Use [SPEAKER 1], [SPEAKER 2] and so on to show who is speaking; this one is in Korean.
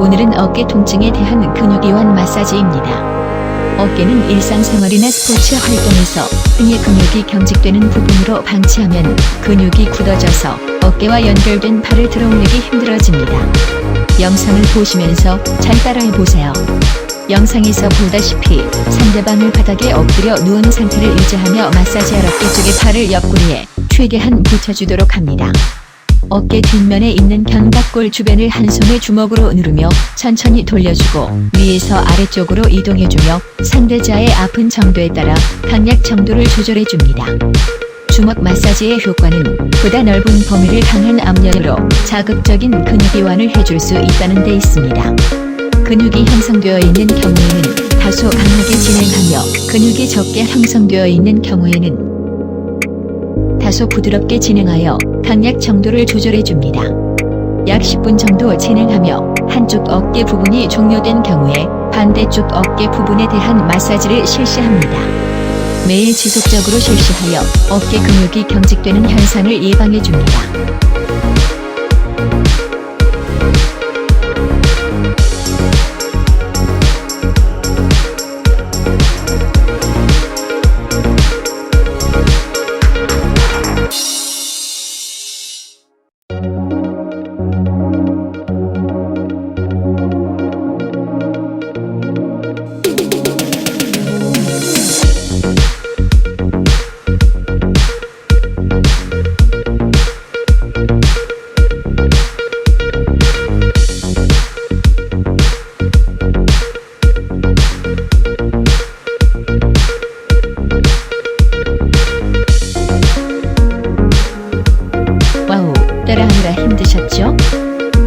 [SPEAKER 1] 오늘은 어깨 통증에 대한 근육이완 마사지입니다. 어깨는 일상생활이나 스포츠 활동에서 등의 근육이 경직되는 부분으로 방치하면 근육이 굳어져서 어깨와 연결된 팔을 들어올리기 힘들어집니다. 영상을 보시면서 잘 따라해 보세요. 영상에서 보다시피 상대방을 바닥에 엎드려 누운 상태를 유지하며 마사지할 어깨 쪽의 팔을 옆구리에 최대한 붙여주도록 합니다. 어깨 뒷면에 있는 견갑골 주변을 한 손에 주먹으로 누르며 천천히 돌려주고 위에서 아래쪽으로 이동해주며 상대자의 아픈 정도에 따라 강약 정도를 조절해줍니다. 주먹 마사지의 효과는 보다 넓은 범위를 강한 압력으로 자극적인 근육 이완을 해줄 수 있다는 데 있습니다. 근육이 형성되어 있는 경우에는 다소 강하게 진행하며 근육이 적게 형성되어 있는 경우에는 다소 부드럽게 진행하여 강약 정도를 조절해 줍니다. 약 10분 정도 진행하며 한쪽 어깨 부분이 종료된 경우에 반대쪽 어깨 부분에 대한 마사지를 실시합니다. 매일 지속적으로 실시하여 어깨 근육이 경직되는 현상을 예방해 줍니다.